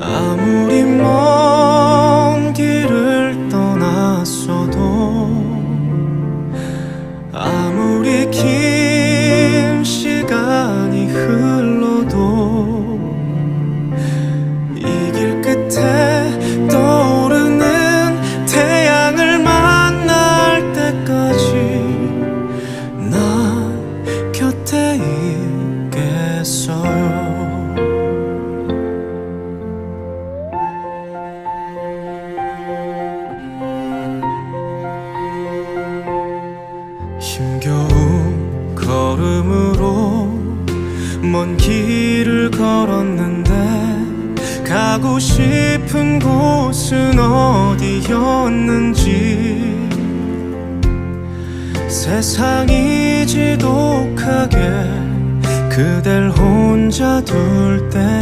아무리 먼 길을 떠났어도 힘겨운 걸음으로 먼 길을 걸었는데 가고 싶은 곳은 어디였는지 세상이 지독하게 그댈 혼자 둘때